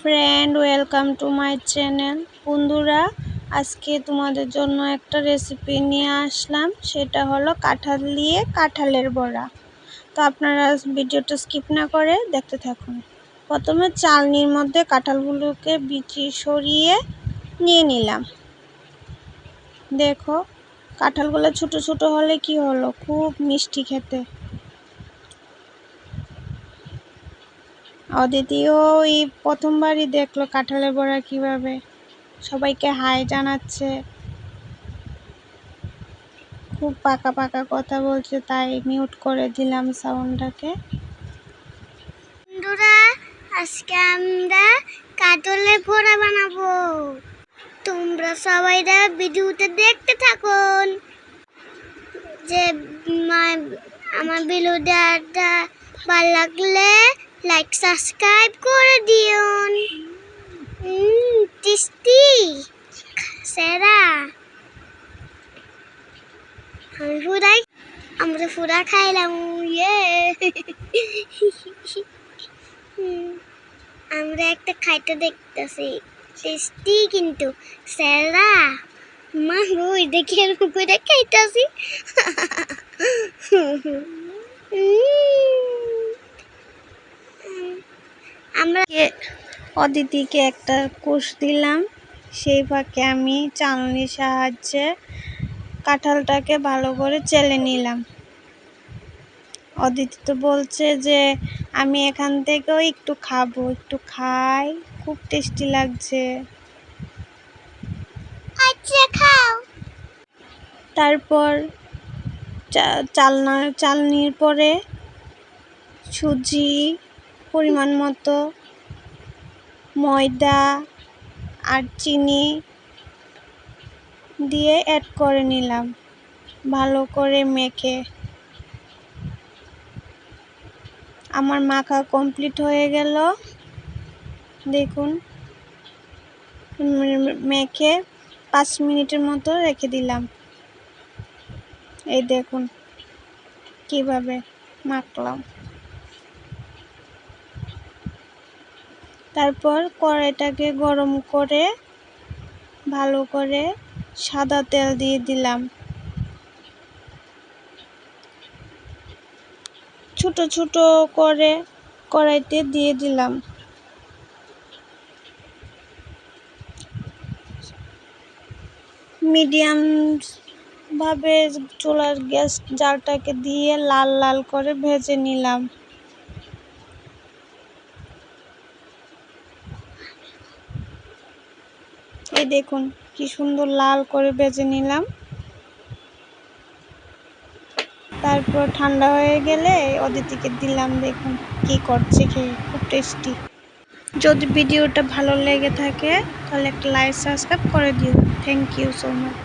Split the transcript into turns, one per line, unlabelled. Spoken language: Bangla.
Friend, welcome to my channel. বন্ধুরা, আজকে তোমাদের জন্য একটা রেসিপি নিয়ে আসলাম। সেটা হলো কাঁঠাল দিয়ে কাঁঠালের বড়া। তো আপনারা ভিডিওটা স্কিপ না করে দেখতে থাকুন। প্রথমে চালনির মধ্যে কাঁঠালগুলোকে বিচি সরিয়ে নিয়ে নিলাম। দেখো, কাঁঠালগুলো ছোট ছোট হলে কি হলো? খুব মিষ্টি খেতে। অদিতিও ওই প্রথমবারই দেখল কাঁঠালের বড়া কীভাবে। সবাইকে হাই জানাচ্ছে। খুব পাকা পাকা কথা বলছে, তাই মিউট করে দিলাম সাউন্ডটাকে
বন্ধুরা, আজকে আমরা কাটলের বড়া বানাবো। তোমরা সবাইরা ভিডিওতে দেখতে থাকুন। যে আমার ভিডিওটা ভালো লাগলে লাইক সাবস্ক্রাইব করে দিও টেস্টি সেরা আমি পুরাই আমরা ফুরা খাইলাম ইয়ে আমরা একটা খাইতে দেখতেছি টেস্টি কিন্তু সেরা মা ওই দেখে এরকম করে খাইতেছি আমরা
অদিতিকে একটা কোষ দিলাম। সেই ফাঁকে আমি চালনির সাহায্যে কাঁঠালটাকে ভালো করে চেলে নিলাম। অদিতি তো বলছে যে আমি এখান থেকেও একটু খাব একটু খাই খুব টেস্টি লাগছে।
আচ্ছা খাও।
তারপর চালনা চালনির পরে সুজি পরিমাণ মতো ময়দা আর চিনি দিয়ে অ্যাড করে নিলাম। ভালো করে মেখে। আমার মাখা কমপ্লিট হয়ে গেল। দেখুন। মেখে পাঁচ মিনিটের মতো রেখে দিলাম। এই দেখুন, কীভাবে মাখলাম। তারপর কড়াইটাকে গরম করে ভালো করে সাদা তেল দিয়ে দিলাম। ছোট ছোট করে কড়াইতে দিয়ে দিলাম। মিডিয়াম ভাবে চুলার গ্যাস জালটাকে দিয়ে লাল লাল করে ভেজে নিলাম। এই দেখুন, কি সুন্দর লাল করে বেজে নিলাম। তারপর ঠান্ডা হয়ে গেলে অদিতিকে দিলাম, দেখুন কি করছে খেয়ে খুব টেস্টি যদি ভিডিওটা ভালো লেগে থাকে, তাহলে একটা লাইক সাবস্ক্রাইব করে দিও। Thank you so much